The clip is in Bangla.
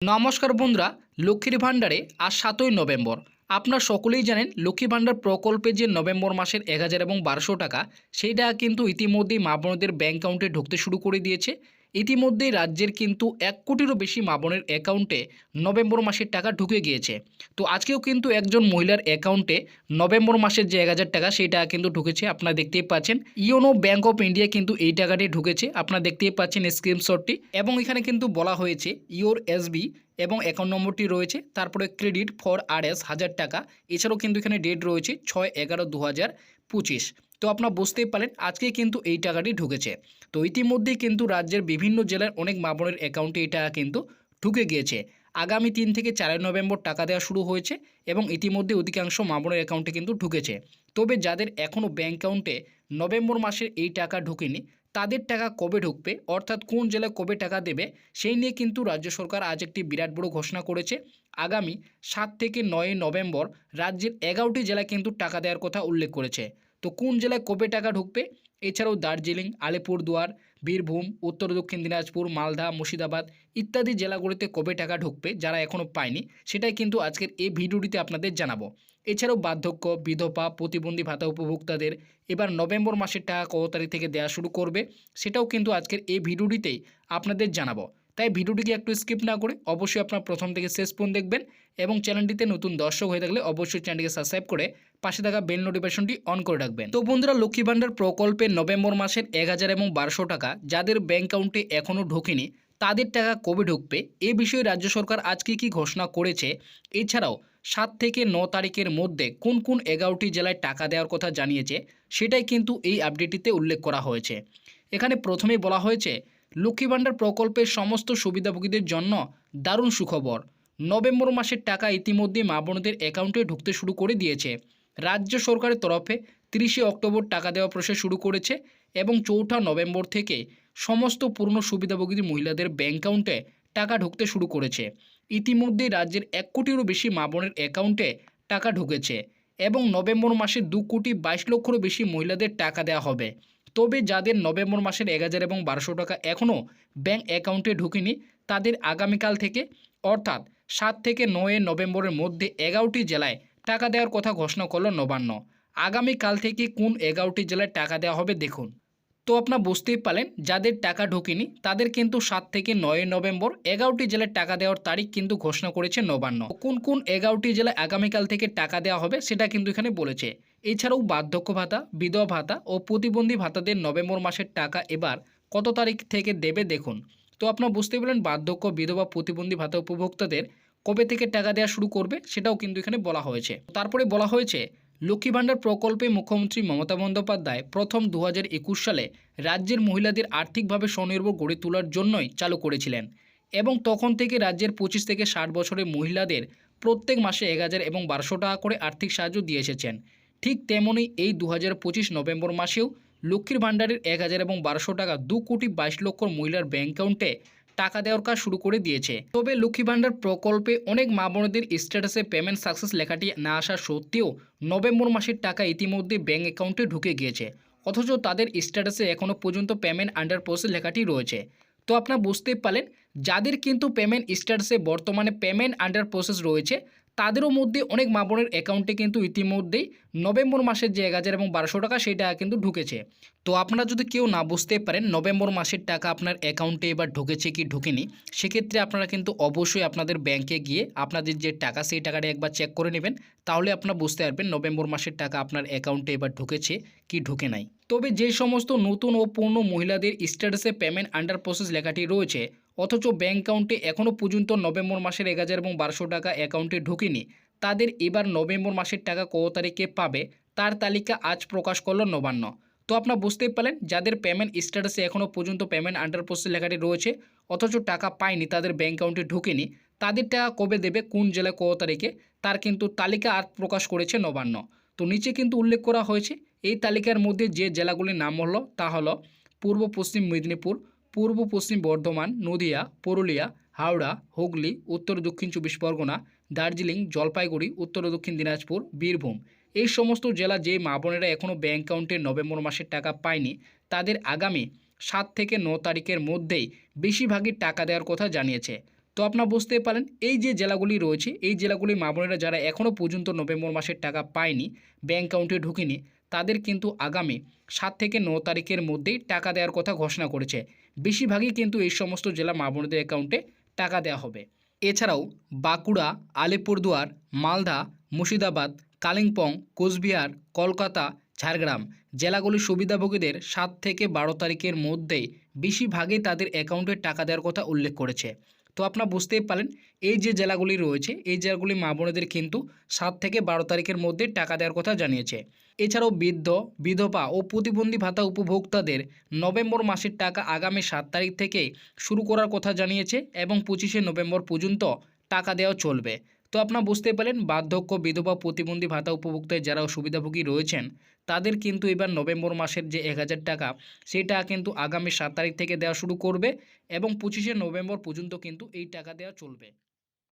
নমস্কার বন্ধুরা, লক্ষ্মীর ভাণ্ডারে আজ সাতই নভেম্বর। আপনার সকলেই জানেন লক্ষ্মী ভাণ্ডার প্রকল্পে যে নভেম্বর মাসের এক হাজার এবং বারোশো টাকা, সেইটা কিন্তু ইতিমধ্যেই মা বোনদের ব্যাঙ্ক অ্যাকাউন্টে ঢুকতে শুরু করে দিয়েছে। ইতিমধ্যেই রাজ্যের কিন্তু এক কোটিরও বেশি মা বোনের অ্যাকাউন্টে নভেম্বর মাসের টাকা ঢুকে গিয়েছে। তো আজকেও কিন্তু একজন মহিলার অ্যাকাউন্টে নভেম্বর মাসের যে এক হাজার টাকা সেই টাকা কিন্তু ঢুকেছে। আপনারা দেখতেই পাচ্ছেন, ইওনো ব্যাঙ্ক অফ ইন্ডিয়া কিন্তু এই টাকাটি ঢুকেছে। আপনারা দেখতেই পাচ্ছেন স্ক্রিনশটটি। এবং এখানে কিন্তু বলা হয়েছে, ইওর এসবি এবং অ্যাকাউন্ট নম্বরটি রয়েছে। তারপরে ক্রেডিট ফর আর এস, হাজার টাকা। এছাড়াও কিন্তু এখানে ডেট রয়েছে, ছয় এগারো দু হাজার পঁচিশ। তো আপনারা বুঝতেই পারেন আজকে কিন্তু এই টাকাটি ঢুকেছে। তো ইতিমধ্যেই কিন্তু রাজ্যের বিভিন্ন জেলার অনেক মাবনের অ্যাকাউন্টে এই টাকা কিন্তু ঢুকে গিয়েছে। আগামী তিন থেকে চারই নভেম্বর টাকা দেওয়া শুরু হয়েছে এবং ইতিমধ্যে অধিকাংশ মাবনের অ্যাকাউন্টে কিন্তু ঢুকেছে। তবে যাদের এখনও ব্যাঙ্ক অ্যাকাউন্টে নভেম্বর মাসের এই টাকা ঢুকেনি, তাদের টাকা কবে ঢুকবে, অর্থাৎ কোন জেলায় কবে টাকা দেবে, সেই নিয়ে কিন্তু রাজ্য সরকার আজ একটি বিরাট বড় ঘোষণা করেছে। আগামী সাত থেকে নয় নভেম্বর রাজ্যের এগারোটি জেলায় কিন্তু টাকা দেওয়ার কথা উল্লেখ করেছে। তো কোন জেলায় কবে টাকা ঢুকবে? এছাড়াও দার্জিলিং, আলিপুরদুয়ার, বীরভূম, উত্তর দক্ষিণ দিনাজপুর, মালদা, মুর্শিদাবাদ ইত্যাদি জেলাগুলিতে কবে টাকা ঢুকবে যারা এখনও পায়নি? সেটাই কিন্তু আজকের এই ভিডিওটিতে আপনাদের জানাব। এছাড়াও বার্ধক্য, বিধবা, প্রতিবন্ধী ভাতা উপভোক্তাদের এবার নভেম্বর মাসের টাকা কত তারিখ থেকে দেওয়া শুরু করবে, সেটাও কিন্তু আজকের এই ভিডিওটিতেই আপনাদের জানাব। তাই ভিডিওটিকে একটু স্কিপ না করে অবশ্যই আপনার প্রথম থেকে শেষ পর্যন্ত দেখবেন এবং চ্যানেলটিতে নতুন দর্শক হয়ে থাকলে অবশ্যই চ্যানেলটিকে সাবস্ক্রাইব করে পাশে থাকা বেল নোটিফিকেশনটি অন করে রাখবেন। তো বন্ধুরা, লক্ষ্মী ভাণ্ডার প্রকল্পে নভেম্বর মাসের এক হাজার এবং বারোশো টাকা যাদের ব্যাঙ্ক অ্যাকাউন্টে এখনও ঢোকেনি, তাদের টাকা কবে ঢুকবে? এ বিষয়ে রাজ্য সরকার আজকে কি ঘোষণা করেছে? এছাড়াও সাত থেকে ন তারিখের মধ্যে কোন কোন এগারোটি জেলায় টাকা দেওয়ার কথা জানিয়েছে, সেটাই কিন্তু এই আপডেটটিতে উল্লেখ করা হয়েছে। এখানে প্রথমেই বলা হয়েছে লক্ষ্মী ভাণ্ডার প্রকল্পের সমস্ত সুবিধাভোগীদের জন্য দারুণ সুখবর। নভেম্বর মাসের টাকা ইতিমধ্যে মা বোনদের অ্যাকাউন্টে ঢুকতে শুরু করে দিয়েছে। রাজ্য সরকারের তরফে তিরিশে অক্টোবর টাকা দেওয়া প্রসেস শুরু করেছে এবং চৌঠা নভেম্বর থেকে সমস্ত পূর্ণ সুবিধাভোগী মহিলাদের ব্যাঙ্ক অ্যাকাউন্টে টাকা ঢুকতে শুরু করেছে। ইতিমধ্যে রাজ্যের এক কোটিরও বেশি মা বোনের অ্যাকাউন্টে টাকা ঢুকেছে এবং নভেম্বর মাসে দু কোটি বাইশ লক্ষেরও বেশি মহিলাদের টাকা দেওয়া হবে। তবে যাদের নভেম্বর মাসের এক হাজার এবং বারোশো টাকা এখনও ব্যাঙ্ক অ্যাকাউন্টে ঢুকেনি, তাদের আগামীকাল থেকে, অর্থাৎ সাত থেকে নয় নভেম্বরের মধ্যে এগারোটি জেলায় টাকা দেওয়ার কথা ঘোষণা করল নবান্ন। আগামীকাল থেকে কোন এগারোটি জেলায় টাকা দেওয়া হবে দেখুন। তো আপনার বুঝতেই পারলেন, যাদের টাকা ঢোকেনি, তাদের কিন্তু সাত থেকে নয় নভেম্বর এগারোটি জেলায় টাকা দেওয়ার তারিখ কিন্তু ঘোষণা করেছে নবান্ন। কোন কোন এগারোটি জেলায় আগামীকাল থেকে টাকা দেওয়া হবে, সেটা কিন্তু এখানে বলেছে। এছাড়াও বার্ধক্য ভাতা, বিধবা ভাতা ও প্রতিবন্ধী ভাতাদের নভেম্বর মাসের টাকা এবার কত তারিখ থেকে দেবে দেখুন। তো আপনার বুঝতে পারলেন, বার্ধক্য, বিধবা, প্রতিবন্ধী ভাতা উপভোক্তাদের কবে থেকে টাকা দেওয়া শুরু করবে সেটাও কিন্তু এখানে বলা হয়েছে। তারপরে বলা হয়েছে, লক্ষ্মী ভাণ্ডার প্রকল্পে মুখ্যমন্ত্রী মমতা বন্দ্যোপাধ্যায় প্রথম দু হাজার একুশ সালে রাজ্যের মহিলাদের আর্থিকভাবে স্বনির্ভর গড়ে তোলার জন্যই চালু করেছিলেন এবং তখন থেকে রাজ্যের পঁচিশ থেকে ষাট বছরের মহিলাদের প্রত্যেক মাসে এক হাজার এবং বারোশো টাকা করে আর্থিক সাহায্য দিয়ে এসেছেন। ঠিক তেমনই এই দু হাজার পঁচিশ নভেম্বর মাসেও লক্ষ্মীর ভাণ্ডারের এক হাজার এবং বারোশো টাকা দু কোটি বাইশ লক্ষ মহিলার ব্যাঙ্ক অ্যাকাউন্টে টাকা দেওয়ার কাজ শুরু করে দিয়েছে। তবে লক্ষ্মী ভাণ্ডার প্রকল্পে অনেক মা বোনদের স্ট্যাটাসে পেমেন্ট সাকসেস লেখাটি না আসা সত্ত্বেও নভেম্বর মাসের টাকা ইতিমধ্যে ব্যাঙ্ক অ্যাকাউন্টে ঢুকে গিয়েছে। অথচ তাদের স্ট্যাটাসে এখনও পর্যন্ত পেমেন্ট আন্ডার প্রসেস লেখাটি রয়েছে। তো আপনারা বুঝতেই পারলেন, যাদের কিন্তু পেমেন্ট স্ট্যাটাসে বর্তমানে পেমেন্ট আন্ডার প্রসেস রয়েছে তাদেরও মধ্যে অনেক মা বোনের অ্যাকাউন্টে কিন্তু ইতিমধ্যেই নভেম্বর মাসের যে এক হাজার এবং বারোশো টাকা সেই টাকা কিন্তু ঢুকেছে। তো আপনারা যদি কেউ না বুঝতে পারেন নভেম্বর মাসের টাকা আপনার অ্যাকাউন্টে এবার ঢুকেছে কি ঢুকেনি, সেক্ষেত্রে আপনারা কিন্তু অবশ্যই আপনাদের ব্যাংকে গিয়ে আপনাদের যে টাকা, সেই টাকাটা একবার চেক করে নেবেন। তাহলে আপনারা বুঝতে পারবেন নভেম্বর মাসের টাকা আপনার অ্যাকাউন্টে এবার ঢুকেছে কি ঢুকে নাই। তবে যে সমস্ত নতুন ও পূর্ণ মহিলাদের স্ট্যাটাসে পেমেন্ট আন্ডার প্রসেস লেখাটি রয়েছে অথচ ব্যাঙ্ক অ্যাকাউন্টে এখনও পর্যন্ত নভেম্বর মাসের এক হাজার এবং বারোশো টাকা অ্যাকাউন্টে ঢুকেনি। তাদের এবার নভেম্বর মাসের টাকা কত তারিখে পাবে, তার তালিকা আজ প্রকাশ করল নবান্ন। তো আপনারা বুঝতেই পারলেন, যাদের পেমেন্ট স্ট্যাটাসে এখনও পর্যন্ত পেমেন্ট আন্ডার প্রসেস লেখাটি রয়েছে, অথচ টাকা পায়নি, তাদের ব্যাঙ্ক অ্যাকাউন্টে ঢুকেনি, তাদের টাকা কবে দেবে, কোন জেলায় কত তারিখে, তার কিন্তু তালিকা আর প্রকাশ করেছে নবান্ন। তো নিচে কিন্তু উল্লেখ করা হয়েছে, এই তালিকার মধ্যে যে জেলাগুলির নাম হলো, তা হলো পূর্ব পশ্চিম মেদিনীপুর পূর্ব পশ্চিম বর্ধমান, নদিয়া, পুরুলিয়া, হাওড়া, হুগলি, উত্তর দক্ষিণ চব্বিশ পরগনা, দার্জিলিং, জলপাইগুড়ি, উত্তর দক্ষিণ দিনাজপুর, বীরভূম। এই সমস্ত জেলা যে মা বোনেরা এখনও ব্যাঙ্ক অ্যাকাউন্টে নভেম্বর মাসের টাকা পায়নি, তাদের আগামী সাত থেকে ন তারিখের মধ্যেই বেশিরভাগই টাকা দেওয়ার কথা জানিয়েছে। তো আপনারা বুঝতেই পারেন, এই যে জেলাগুলি রয়েছে, এই জেলাগুলি মা বোনেরা যারা এখনও পর্যন্ত নভেম্বর মাসের টাকা পায়নি ব্যাঙ্ক অ্যাকাউন্টে ঢুকেনি, তাদের কিন্তু আগামী সাত থেকে ন তারিখের মধ্যেই টাকা দেওয়ার কথা ঘোষণা করেছে। বেশিরভাগই কিন্তু এই সমস্ত জেলা মা বোনদের অ্যাকাউন্টে টাকা দেওয়া হবে। এছাড়াও বাঁকুড়া, আলিপুরদুয়ার, মালদা, মুর্শিদাবাদ, কালিম্পং, কোচবিহার, কলকাতা, ঝাড়গ্রাম জেলাগুলির সুবিধাভোগীদের সাত থেকে বারো তারিখের মধ্যেই বেশিরভাগই তাদের অ্যাকাউন্টে টাকা দেওয়ার কথা উল্লেখ করেছে। তো আপনারা বুঝতেই পারেন এই যে জেলাগুলি রয়েছে, এই জেলাগুলি মা বোনেদের কিন্তু সাত থেকে বারো তারিখের মধ্যে টাকা দেওয়ার কথা জানিয়েছে। এছাড়াও বৃদ্ধ, বিধবা ও প্রতিবন্ধী ভাতা উপভোক্তাদের নভেম্বর মাসের টাকা আগামী সাত তারিখ থেকে শুরু করার কথা জানিয়েছে এবং পঁচিশে নভেম্বর পর্যন্ত টাকা দেওয়া চলবে। তো আপনারা বুঝতে পারেন বার্ধক্য, বিধবা, প্রতিবন্ধী ভাতা উপভোক্তায় যারা সুবিধাভোগী রয়েছেন, তাদের কিন্তু এবার নভেম্বর মাসের যে এক হাজার টাকা, সেটা কিন্তু আগামী সাত তারিখ থেকে দেওয়া শুরু করবে এবং পঁচিশে নভেম্বর পর্যন্ত কিন্তু এই টাকা দেওয়া চলবে।